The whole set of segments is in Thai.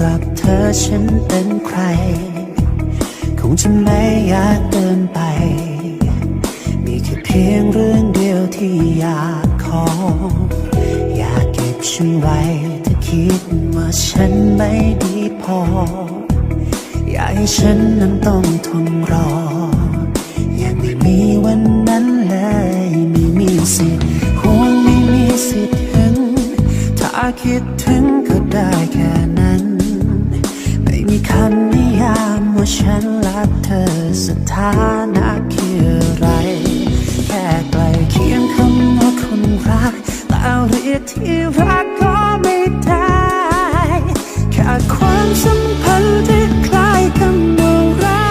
ำหรับเธอฉันเป็นใคร คงจะไม่ยากเกินไป มีแค่เพียงเรื่องเดียวที่อยากขอ อยากเก็บฉันไว้ถ้าคิดว่าฉันไม่ดีพอ อยากให้ฉันนั้นต้องทนรอ ยังไม่มีวันนั้นเลยไม่มีสิทธิ์ห่วงไม่มีสิทธิ์ถึงถ้าคิดถึงก็ได้แค่นั้น คำนิยามว่าฉันรักเธอสถานะคืออะไร แค่ใกลเคียงคำว่าคนรักแต่เรียกที่รักก็ไม่ได้แค่ความสัมพันธ์ที่คล้ายคำว่ารั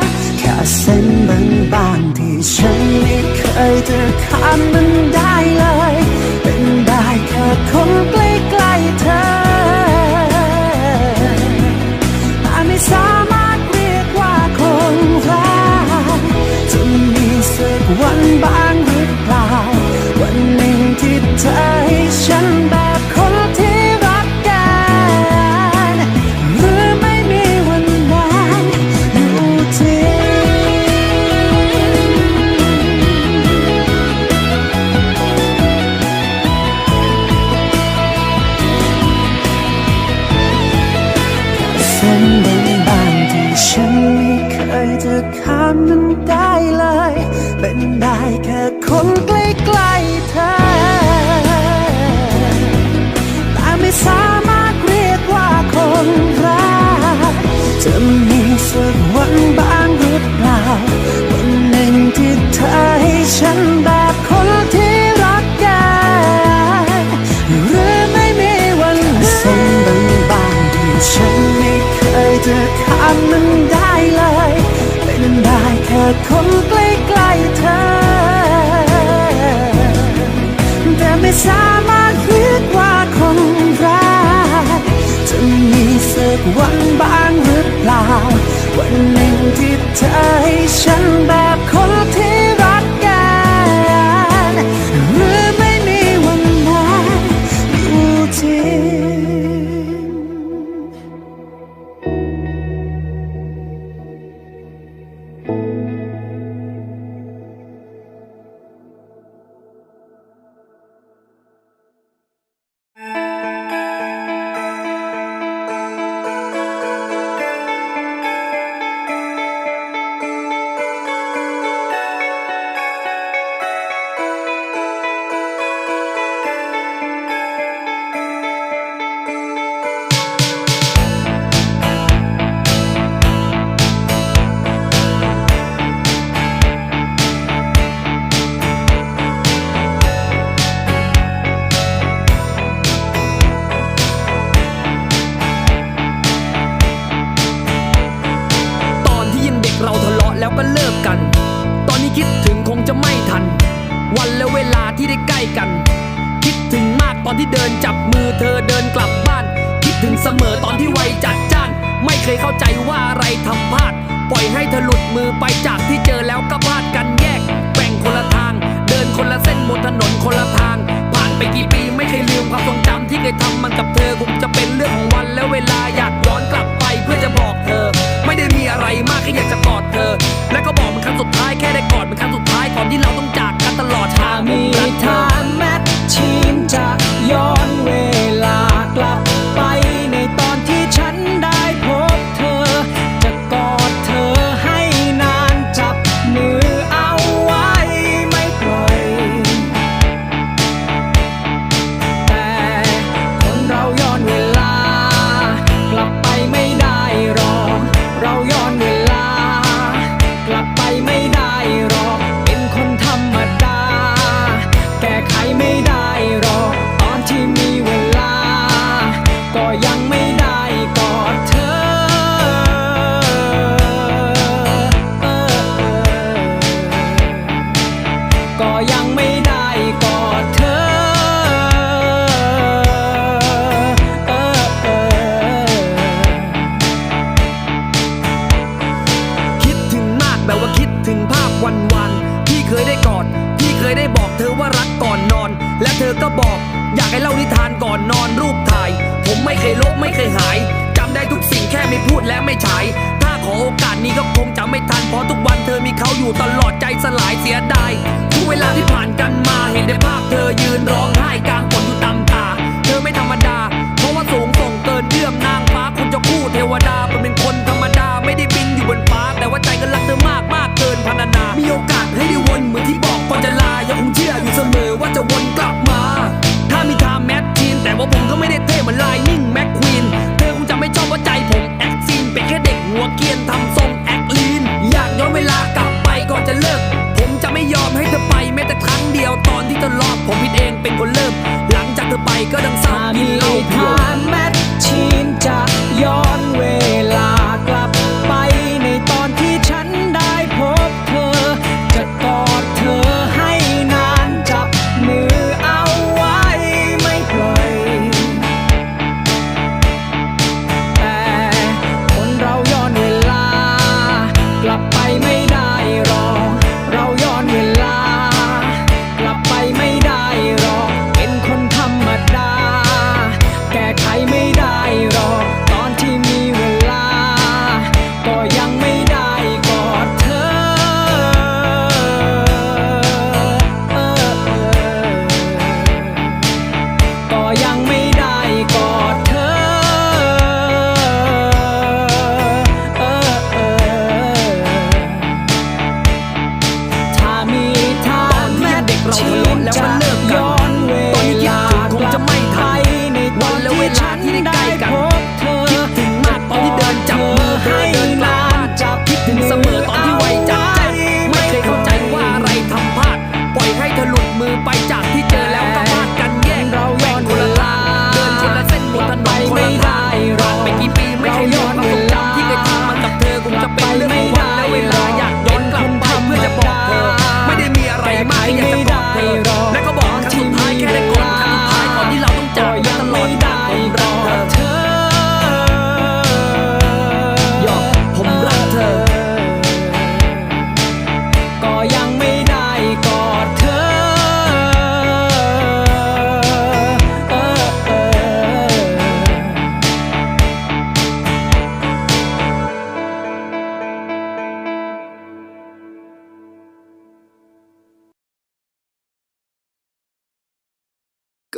กแค่เส้นบางๆที่ฉันไม่เคยจะข้ามมันได้เลย เป็นได้แค่คน สัก คนใกล้ๆเธอ แต่ไม่สามารถคิดว่าคนรักจะมีสักวันบ้างหรือเปล่าวัน ที่ไวจัดจ้าน ไม่เคยเข้าใจว่าอะไรทำพลาด ปล่อยให้เธอหลุดมือไปจากที่เจอแล้วก็พลาดกันแยก แบ่งคนละทาง เดินคนละเส้นบนถนนคนละทาง ผ่านไปกี่ปีไม่เคยลืมความทรงจำที่เคยทำมันกับเธอคงจะเป็นเรื่องของวันและเวลาอยากย้อนกลับไปเพื่อจะบอกเธอ ไม่ได้มีอะไรมากแค่อยากจะกอดเธอ และก็บอกมันครั้งสุดท้ายแค่ได้กอดมันครั้งสุดท้ายก่อนที่เราต้องจากกันตลอดทางมีทาง อยากให้เล่านิทานก่อนนอนรูปถ่าย ผมไม่เคยลบไม่เคยหายจำได้ทุกสิ่งแค่ไม่พูดและไม่ฉาย ถ้าขอโอกาสนี้ก็คงจะไม่ทันเพราะทุกวันเธอมีเขาอยู่ตลอดใจสลายเสียดายทุกเวลาที่ผ่านกันมาเห็นได้ภาพเธอยืนร้องไห้กลาง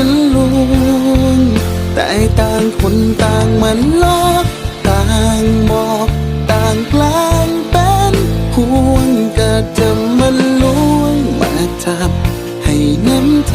ันลวงแต่ต่างคนต่างมันลอกต่างบอกต่างกลางเป็นห่วงก็จะมันลวงมาจับให้น้ำใจ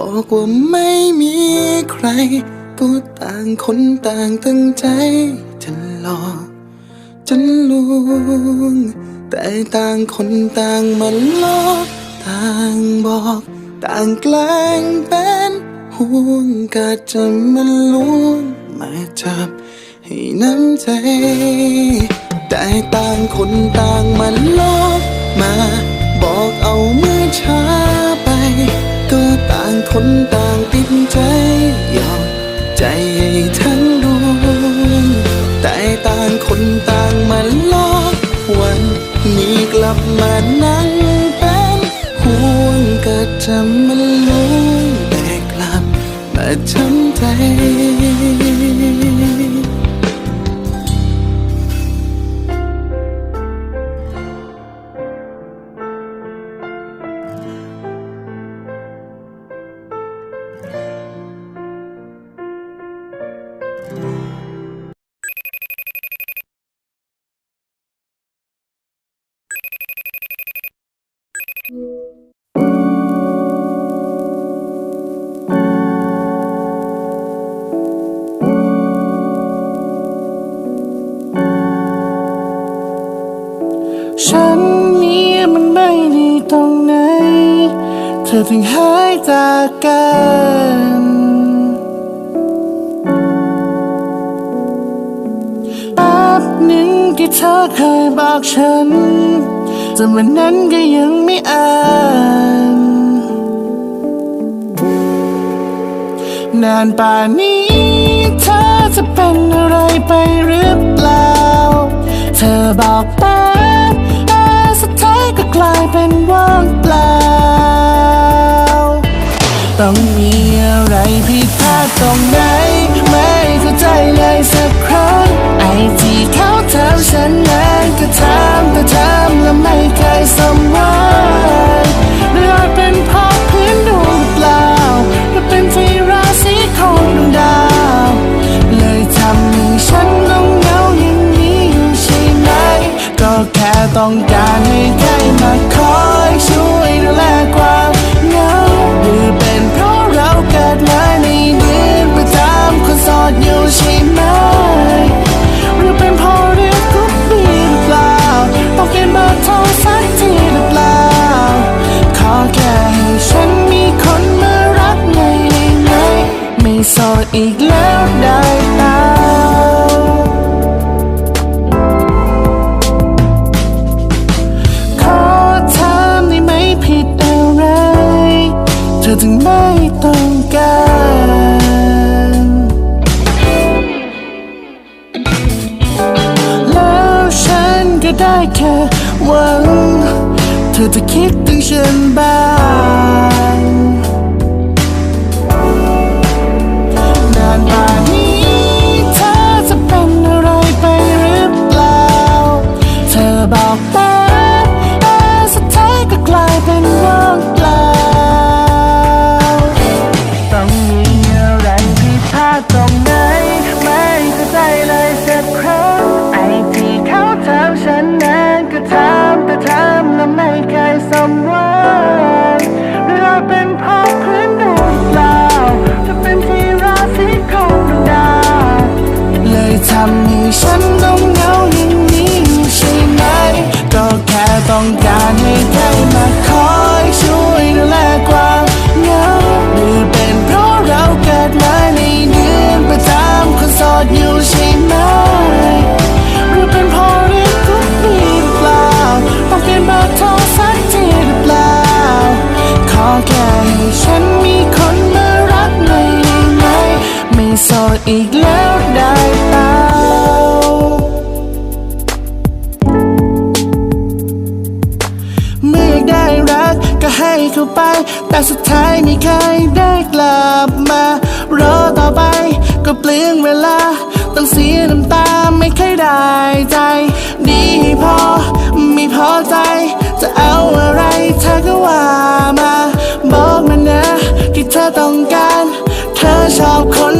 บอกว่าไม่มีใคร ก็ต่างคนต่างตั้งใจ จะหลอกจะลวง แต่ต่างคนต่างมันลอกต่างบอก ต่างแกล้งเป็นห่วงก็จะมันลวงมาจับให้น้ำใจ แต่ต่างคนต่างมันลอกมา บอกเอาเมื่อช้าางคนต่างติดใจอมใจ เธอถึงหายจากกันแป๊บหนึ่งที่เธอเคยบอกฉันแต่วันนั้นก็ยังไม่อ่านนานป่านนี้เธอจะเป็นอะไรไปหรือเปล่า เธอบอกแป๊ ถามแต่ถามและไม่เคยสมหวังหรืออาจเป็นเพราะพื้นดวงเปล่าหรือเป็นที่ราศีของดวงดาว เลยทำให้ฉันต้องเหงาอย่างนี้อยู่ใช่ไหม ก็แค่ต้องการให้ใครมา อีกแล้วได้ตาขอถามได้ไหมผิดอะไร เธอถึงไม่ต้องการแล้วฉันก็ได้แค่หวัง เธอจะคิดถึงฉันบ้าง ดอีกแล้วได้เปล่าเมื่อได้รักก็ให้เขาไป แต่สุดท้ายไม่เคยได้กลับมารอต่อไปก็เปลืองเวลา ต้องเสียน้ำตาไม่เคยได้ใจ ดีพอไม่พอใจ จะเอาอะไรเธอก็ว่ามา บอกมานะที่เธอต้องการ เธอชอบคน